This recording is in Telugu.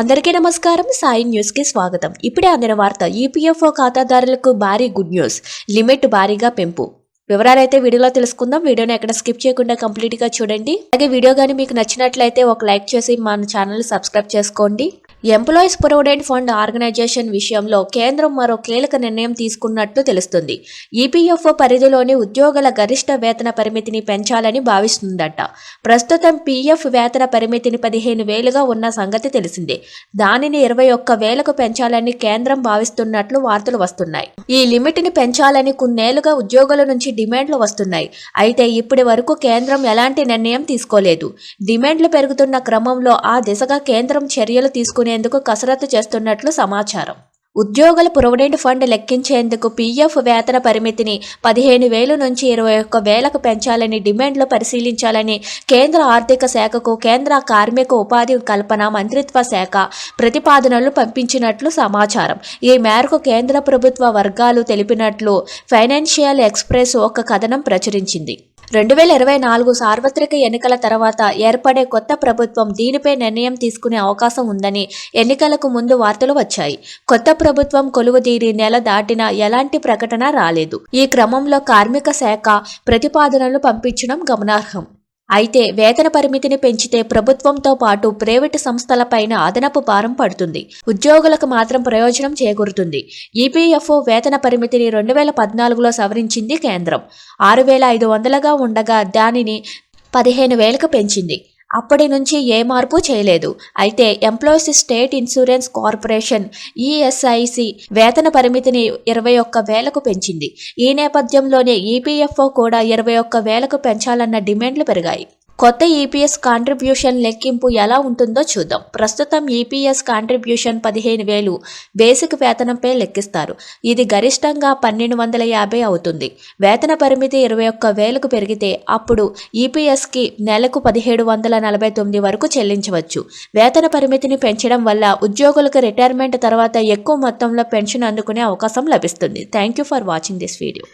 అందరికీ నమస్కారం. సాయి న్యూస్కి స్వాగతం. ఇప్పుడే అందిన వార్త ఈపీఎఫ్ఓ ఖాతాదారులకు భారీ గుడ్ న్యూస్ లిమిట్ భారీగా పెంపు. వివరాలైతే వీడియోలో తెలుసుకుందాం. వీడియోని ఎక్కడ స్కిప్ చేయకుండా కంప్లీట్గా చూడండి. అలాగే వీడియో కానీ మీకు నచ్చినట్లయితే ఒక లైక్ చేసి మన ఛానల్ సబ్స్క్రైబ్ చేసుకోండి. ఎంప్లాయీస్ ప్రొవిడెంట్ ఫండ్ ఆర్గనైజేషన్ విషయంలో కేంద్రం మరో కీలక నిర్ణయం తీసుకున్నట్లు తెలుస్తుంది. ఈపీఎఫ్ఓ పరిధిలోని ఉద్యోగుల గరిష్ట వేతన పరిమితిని పెంచాలని భావిస్తుందట. ప్రస్తుతం పీఎఫ్ వేతన పరిమితిని పదిహేను వేలుగా ఉన్న సంగతి తెలిసిందే. దానిని ఇరవై ఒక్క వేలకు పెంచాలని కేంద్రం భావిస్తున్నట్లు వార్తలు వస్తున్నాయి. ఈ లిమిట్ని పెంచాలని కొన్నేళ్ళుగా ఉద్యోగుల నుంచి డిమాండ్లు వస్తున్నాయి. అయితే ఇప్పటి వరకు కేంద్రం ఎలాంటి నిర్ణయం తీసుకోలేదు. డిమాండ్లు పెరుగుతున్న క్రమంలో ఆ దిశగా కేంద్రం చర్యలు తీసుకునేందుకు కసరత్తు చేస్తున్నట్లు సమాచారం. ఉద్యోగుల ప్రొవిడెంట్ ఫండ్ లెక్కించేందుకు పీఎఫ్ వేతన పరిమితిని పదిహేను వేలు నుంచి ఇరవై ఒక్క వేలకు పెంచాలని డిమాండ్లు పరిశీలించాలని కేంద్ర ఆర్థిక శాఖకు కేంద్ర కార్మిక ఉపాధి కల్పన మంత్రిత్వ శాఖ ప్రతిపాదనలు పంపించినట్లు సమాచారం. ఈ మేరకు కేంద్ర ప్రభుత్వ వర్గాలు తెలిపినట్లు ఫైనాన్షియల్ ఎక్స్ప్రెస్ ఒక కథనం ప్రచురించింది. రెండు వేల ఇరవై నాలుగు సార్వత్రిక ఎన్నికల తర్వాత ఏర్పడే కొత్త ప్రభుత్వం దీనిపై నిర్ణయం తీసుకునే అవకాశం ఉందని ఎన్నికలకు ముందు వార్తలు వచ్చాయి. కొత్త ప్రభుత్వం కొలువుదీరి నెల దాటినా ఎలాంటి ప్రకటన రాలేదు. ఈ క్రమంలో కార్మిక శాఖ ప్రతిపాదనలు పంపించడం గమనార్హం. అయితే వేతన పరిమితిని పెంచితే ప్రభుత్వంతో పాటు ప్రైవేటు సంస్థలపైన అదనపు భారం పడుతుంది. ఉద్యోగులకు మాత్రం ప్రయోజనం చేకూరుతుంది. ఈపీఎఫ్ఓ వేతన పరిమితిని రెండు వేల పద్నాలుగులో సవరించింది కేంద్రం. ఆరు వేల ఐదు వందలుగా ఉండగా దానిని పదిహేను వేలకు పెంచింది. అప్పటి నుంచి ఏ మార్పు చేయలేదు. అయితే employees state insurance corporation ESIC వేతన పరిమితిని ఇరవై ఒక్క వేలకు పెంచింది. ఈ నేపథ్యంలోనే ఈపీఎఫ్ఓ కూడా ఇరవై ఒక్క వేలకు పెంచాలన్న డిమాండ్లు పెరిగాయి. కొత్త ఈపీఎస్ కాంట్రిబ్యూషన్ లెక్కింపు ఎలా ఉంటుందో చూద్దాం. ప్రస్తుతం ఈపీఎస్ కాంట్రిబ్యూషన్ పదిహేను వేలు బేసిక్ వేతనంపై లెక్కిస్తారు. ఇది గరిష్టంగా పన్నెండు వందల యాభై అవుతుంది. వేతన పరిమితి ఇరవై ఒక్క వేలకు పెరిగితే అప్పుడు ఈపీఎస్కి నెలకు పదిహేడు వందల నలభై తొమ్మిది వరకు చెల్లించవచ్చు. వేతన పరిమితిని పెంచడం వల్ల ఉద్యోగులకు రిటైర్మెంట్ తర్వాత ఎక్కువ మొత్తంలో పెన్షన్ అందుకునే అవకాశం లభిస్తుంది. Thank you for watching this video